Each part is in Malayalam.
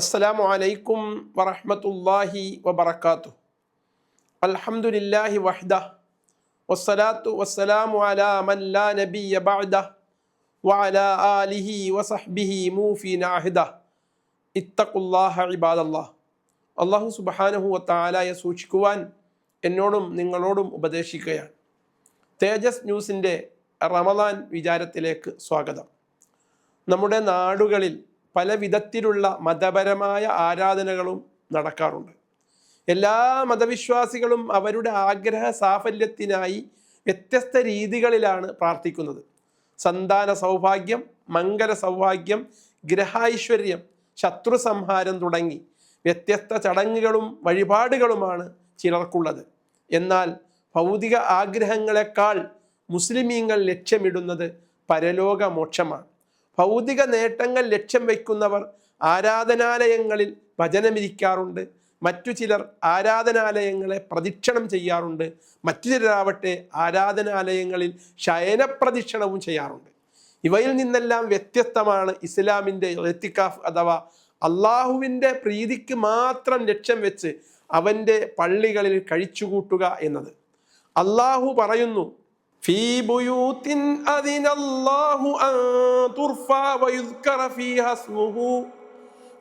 അസ്സലാമു അലൈക്കും വറഹ്മത്തുള്ളാഹി വബറകാതുഹു. അൽഹംദുലില്ലാഹി വഹ്ദ വസ്സലാത്തു വസ്സലാമു അലാ മൻ ലാ നബിയ ബഅദ വഅലാ ആലിഹി വസഹ്ബിഹി മൂഫിന അഹ്ദ. ഇത്തഖുല്ലാഹ ഇബാദല്ലാഹ്. അല്ലാഹു സുബ്ഹാനഹു വതആലയെ സൂക്ഷിക്കുവാൻ എന്നോടും നിങ്ങളോടും ഉപദേശിക്കുകയാണ്. തേജസ് ന്യൂസിന്റെ റമദാൻ വിചാരത്തിലേക്ക് സ്വാഗതം. നമ്മുടെ നാടുകളിൽ പല വിധത്തിലുള്ള മതപരമായ ആരാധനകളും നടക്കാറുണ്ട്. എല്ലാ മതവിശ്വാസികളും അവരുടെ ആഗ്രഹ സാഫല്യത്തിനായി വ്യത്യസ്ത രീതികളിലാണ് പ്രാർത്ഥിക്കുന്നത്. സന്താന സൗഭാഗ്യം മംഗല സൗഭാഗ്യം ഗ്രഹൈശ്വര്യം ശത്രു സംഹാരം തുടങ്ങി വ്യത്യസ്ത ചടങ്ങുകളും വഴിപാടുകളുമാണ് ചിലർക്കുള്ളത്. എന്നാൽ ഭൗതിക ആഗ്രഹങ്ങളെക്കാൾ മുസ്ലിമീങ്ങൾ ലക്ഷ്യമിടുന്നത് പരലോക മോക്ഷമാണ്. ഭൗതിക നേട്ടങ്ങൾ ലക്ഷ്യം വയ്ക്കുന്നവർ ആരാധനാലയങ്ങളിൽ ഭജനമിരിക്കാറുണ്ട്. മറ്റു ചിലർ ആരാധനാലയങ്ങളെ പ്രദക്ഷിണം ചെയ്യാറുണ്ട്. മറ്റു ചിലരാവട്ടെ ആരാധനാലയങ്ങളിൽ ശയനപ്രദക്ഷിണവും ചെയ്യാറുണ്ട്. ഇവയിൽ നിന്നെല്ലാം വ്യത്യസ്തമാണ് ഇസ്ലാമിന്റെ എത്തിക്കാഫ് അഥവാ അള്ളാഹുവിന്റെ പ്രീതിക്ക് മാത്രം ലക്ഷ്യം വെച്ച് അവന്റെ പള്ളികളിൽ കഴിച്ചുകൂട്ടുക എന്നത്. അള്ളാഹു പറയുന്നു في بيوت أذن الله أن ترفع ويذكر فيها اسمه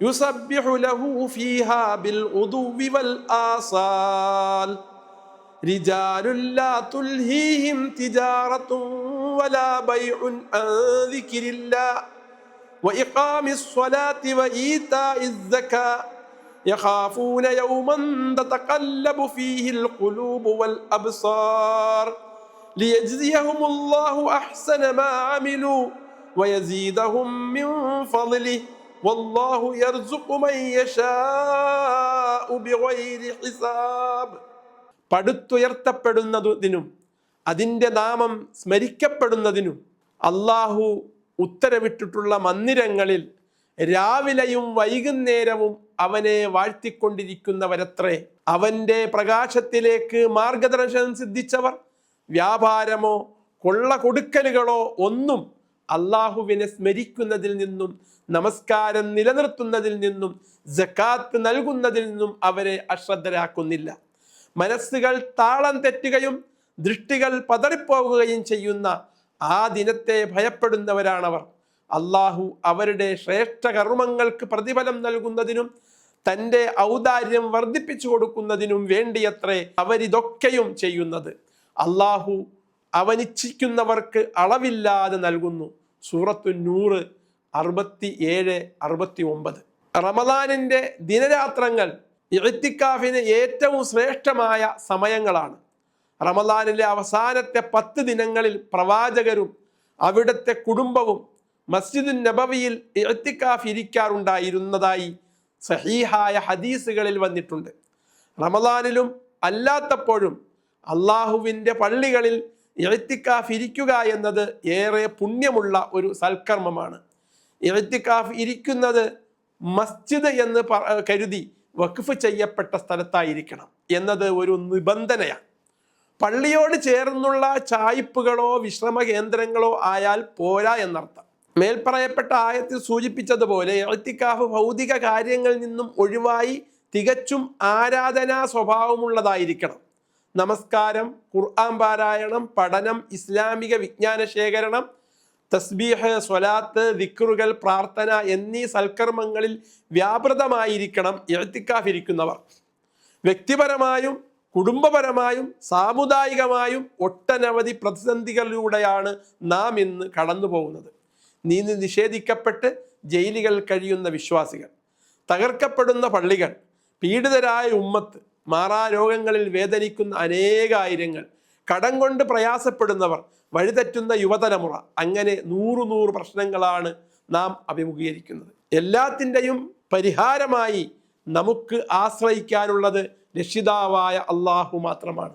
يسبح له فيها بالغدو والآصال رجال لا تلهيهم تجارة ولا بيع عن ذكر الله وإقام الصلاة وإيتاء الزكاة يخافون يوما تتقلب فيه القلوب والأبصار ലിയജ്സിയഹുമുല്ലാഹു അഹ്സന മാ അമിലു വയസീദഹും മിൻ ഫളിലിഹി വല്ലാഹു യർസുഖു മൻ യശാഉ ബിഗൈരി ഹിസാബ് പടുത്തുയർത്തപ്പെടുന്നതിനും അതിന്റെ നാമം സ്മരിക്കപ്പെടുന്നതിനും അള്ളാഹു ഉത്തരവിട്ടിട്ടുള്ള മന്ദിരങ്ങളിൽ രാവിലെയും വൈകുന്നേരവും അവനെ വാഴ്ത്തിക്കൊണ്ടിരിക്കുന്നവരത്രേ. അവന്റെ പ്രകാശത്തിലേക്ക് മാർഗദർശനം സിദ്ധിച്ചവർ വ്യാപാരമോ കൊള്ള കൊടുക്കലുകളോ ഒന്നും അള്ളാഹുവിനെ സ്മരിക്കുന്നതിൽ നിന്നും നമസ്കാരം നിലനിർത്തുന്നതിൽ നിന്നും ജക്കാത്ത് നൽകുന്നതിൽ നിന്നും അവരെ അശ്രദ്ധരാക്കുന്നില്ല. മനസ്സുകൾ താളം തെറ്റുകയും ദൃഷ്ടികൾ പതറിപ്പോകുകയും ചെയ്യുന്ന ആ ദിനത്തെ ഭയപ്പെടുന്നവരാണവർ. അള്ളാഹു അവരുടെ ശ്രേഷ്ഠ കർമ്മങ്ങൾക്ക് പ്രതിഫലം നൽകുന്നതിനും തന്റെ ഔദാര്യം വർദ്ധിപ്പിച്ചു കൊടുക്കുന്നതിനും വേണ്ടിയത്രേ അവരിതൊക്കെയും ചെയ്യുന്നത്. അള്ളാഹു അവനിച്ഛിക്കുന്നവർക്ക് അളവില്ലാതെ നൽകുന്നു. സൂറത്തു നൂറ് അറുപത്തി ഏഴ് അറുപത്തി ഒമ്പത് റമദാനിന്റെ ദിനരാത്രങ്ങൾ ഇഴത്തിക്കാഫിന് ഏറ്റവും ശ്രേഷ്ഠമായ സമയങ്ങളാണ്. റമദാനിലെ അവസാനത്തെ പത്ത് ദിനങ്ങളിൽ പ്രവാചകരും അവിടുത്തെ കുടുംബവും മസ്ജിദുൻ നബവിയിൽ ഇഴത്തിക്കാഫ് ഇരിക്കാറുണ്ടായിരുന്നതായി സഹീഹായ ഹദീസുകളിൽ വന്നിട്ടുണ്ട്. റമദാനിലും അല്ലാത്തപ്പോഴും അള്ളാഹുവിന്റെ പള്ളികളിൽ എഴുത്തിക്കാഫ് ഇരിക്കുക എന്നത് ഏറെ പുണ്യമുള്ള ഒരു സൽക്കർമ്മമാണ്. എഴുത്തിക്കാഫ് ഇരിക്കുന്നത് മസ്ജിദ് എന്ന് കരുതി വഖഫ് ചെയ്യപ്പെട്ട സ്ഥലത്തായിരിക്കണം എന്നത് ഒരു നിബന്ധനയാണ്. പള്ളിയോട് ചേർന്നുള്ള ചായ്പുകളോ വിശ്രമ കേന്ദ്രങ്ങളോ ആയാൽ പോരാ എന്നർത്ഥം. മേൽപ്പറയപ്പെട്ട ആയത്തിൽ സൂചിപ്പിച്ചതുപോലെ എഴുത്തിക്കാഫ് ഭൗതിക കാര്യങ്ങളിൽ നിന്നും ഒഴിവായി തികച്ചും ആരാധനാ സ്വഭാവമുള്ളതായിരിക്കണം. നമസ്കാരം ഖുർആൻ പാരായണം പഠനം ഇസ്ലാമിക വിജ്ഞാന ശേഖരണം തസ്ബീഹ് സ്വലാത്ത് ദിക്റുകൾ പ്രാർത്ഥന എന്നീ സൽക്കർമ്മങ്ങളിൽ വ്യാപൃതമായിരിക്കണം എഴുത്തിക്കാഫിരിക്കുന്നവർ. വ്യക്തിപരമായും കുടുംബപരമായും സാമുദായികമായും ഒട്ടനവധി പ്രതിസന്ധികളിലൂടെയാണ് നാം ഇന്ന് കടന്നു പോകുന്നത് നീന്തി നിഷേധിക്കപ്പെട്ട് ജയിലുകൾ കഴിയുന്ന വിശ്വാസികൾ തകർക്കപ്പെടുന്ന പള്ളികൾ പീഡിതരായ ഉമ്മത്ത് മാറാ രോഗങ്ങളിൽ വേദനിക്കുന്ന അനേകായിരങ്ങൾ കടം കൊണ്ട് പ്രയാസപ്പെടുന്നവർ വഴിതെറ്റുന്ന യുവതലമുറ. അങ്ങനെ നൂറു നൂറ് പ്രശ്നങ്ങളാണ് നാം അഭിമുഖീകരിക്കുന്നത്. എല്ലാത്തിന്റെയും പരിഹാരമായി നമുക്ക് ആശ്രയിക്കാനുള്ളത് രക്ഷിതാവായ അള്ളാഹു മാത്രമാണ്.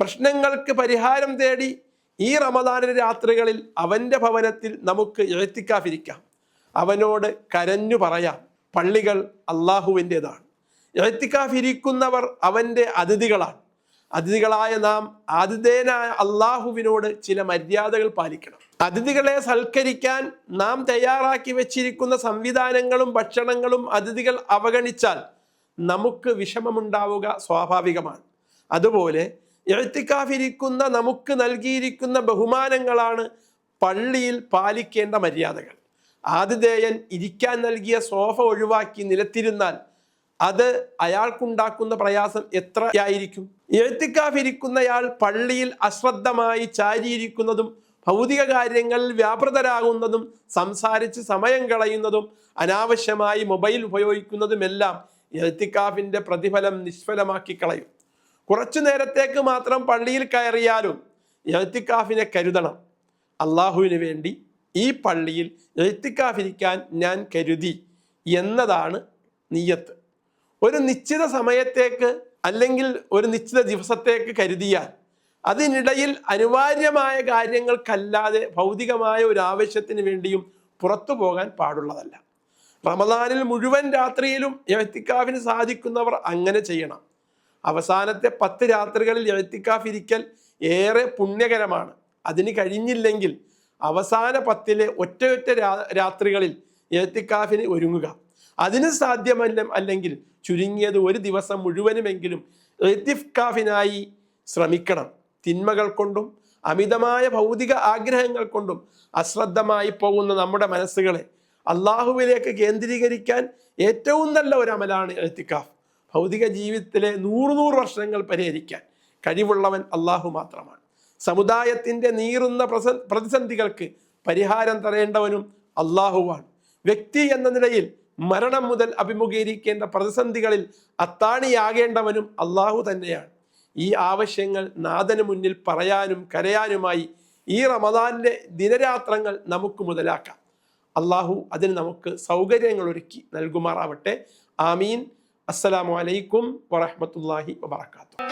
പ്രശ്നങ്ങൾക്ക് പരിഹാരം തേടി ഈ റമദാന രാത്രികളിൽ അവന്റെ ഭവനത്തിൽ നമുക്ക് എഴുത്തിക്കാതിരിക്കാം അവനോട് കരഞ്ഞു പറയാം. പള്ളികൾ അള്ളാഹുവിന്റെതാണ്. എഴുത്തിക്കാഫിരിക്കുന്നവർ അവന്റെ അതിഥികളാണ്. അതിഥികളായ നാം അതിഥേനായ അള്ളാഹുവിനോട് ചില മര്യാദകൾ പാലിക്കണം. അതിഥികളെ സൽക്കരിക്കാൻ നാം തയ്യാറാക്കി വെച്ചിരിക്കുന്ന സംവിധാനങ്ങളും ഭക്ഷണങ്ങളും അതിഥികൾ അവഗണിച്ചാൽ നമുക്ക് വിഷമമുണ്ടാവുക സ്വാഭാവികമാണ്. അതുപോലെ എഴുത്തിക്കാഫിരിക്കുന്ന നമുക്ക് നൽകിയിരിക്കുന്ന ബഹുമാനങ്ങളാണ് പള്ളിയിൽ പാലിക്കേണ്ട മര്യാദകൾ. ആതിഥേയൻ ഇരിക്കാൻ നൽകിയ സോഫ ഒഴിവാക്കി നിലത്തിരുന്നാൽ അത് അയാൾക്കുണ്ടാക്കുന്ന പ്രയാസം എത്രയായിരിക്കും? എഴുത്തിക്കാഫിരിക്കുന്നയാൾ പള്ളിയിൽ അശ്രദ്ധമായി ചാരിയിരിക്കുന്നതും ഭൗതിക കാര്യങ്ങളിൽ വ്യാപൃതരാകുന്നതും സംസാരിച്ച് സമയം കളയുന്നതും അനാവശ്യമായി മൊബൈൽ ഉപയോഗിക്കുന്നതുമെല്ലാം എഴുത്തിക്കാഫിന്റെ പ്രതിഫലം നിഷ്ഫലമാക്കി കളയും. കുറച്ചു നേരത്തേക്ക് മാത്രം പള്ളിയിൽ കയറിയാലും എഴുത്തിക്കാഫിനെ കരുതണം. അള്ളാഹുവിന് വേണ്ടി ഈ പള്ളിയിൽ എഴുത്തിക്കാഫിരിക്കാൻ ഞാൻ കരുതി എന്നതാണ് നീയത്ത്. ഒരു നിശ്ചിത സമയത്തേക്ക് അല്ലെങ്കിൽ ഒരു നിശ്ചിത ദിവസത്തേക്ക് കരുതിയാൽ അതിനിടയിൽ അനിവാര്യമായ കാര്യങ്ങൾക്കല്ലാതെ ഭൗതികമായ ഒരു ആവശ്യത്തിന് വേണ്ടിയും പുറത്തു പോകാൻ പാടുള്ളതല്ല. റമദാനിൽ മുഴുവൻ രാത്രിയിലും യവത്തിക്കാഫിന് സാധിക്കുന്നവർ അങ്ങനെ ചെയ്യണം. അവസാനത്തെ പത്ത് രാത്രികളിൽ യവത്തിക്കാഫ് ഇരിക്കൽ ഏറെ പുണ്യകരമാണ്. അതിന് കഴിഞ്ഞില്ലെങ്കിൽ അവസാന പത്തിലെ ഒറ്റയൊറ്റ രാത്രികളിൽ യവത്തിക്കാഫിന് ഒരുങ്ങുക. അതിന് സാധ്യമല്ല അല്ലെങ്കിൽ ചുരുങ്ങിയത് ഒരു ദിവസം മുഴുവനുമെങ്കിലും കാഫിനായി ശ്രമിക്കണം. തിന്മകൾ കൊണ്ടും അമിതമായ ഭൗതിക ആഗ്രഹങ്ങൾ കൊണ്ടും അശ്രദ്ധമായി പോകുന്ന നമ്മുടെ മനസ്സുകളെ അള്ളാഹുവിലേക്ക് കേന്ദ്രീകരിക്കാൻ ഏറ്റവും നല്ല ഒരു അമലാണ് എഴുത്തിക്കാഫ് ഭൗതിക ജീവിതത്തിലെ നൂറ് നൂറ് വർഷങ്ങൾ പരിഹരിക്കാൻ കഴിവുള്ളവൻ അള്ളാഹു മാത്രമാണ്. സമുദായത്തിന്റെ നീറുന്ന പ്രസ പ്രതിസന്ധികൾക്ക് പരിഹാരം തരേണ്ടവനും അള്ളാഹുവാണ്. വ്യക്തി എന്ന നിലയിൽ മരണം മുതൽ അഭിമുഖീകരിക്കേണ്ട പ്രതിസന്ധികളിൽ അത്താണിയാകേണ്ടവനും അള്ളാഹു തന്നെയാണ്. ഈ ആവശ്യങ്ങൾ നാഥന് മുന്നിൽ പറയാനും കരയാനുമായി ഈ റമദാനിലെ ദിനരാത്രങ്ങൾ നമുക്ക് മുതലാക്കാം. അള്ളാഹു അതിന് നമുക്ക് സൗകര്യങ്ങൾ ഒരുക്കി നൽകുമാറാവട്ടെ. ആമീൻ. അസ്സലാമു അലൈക്കും വറഹ്മത്തുള്ളാഹി വബറകാതുഹു.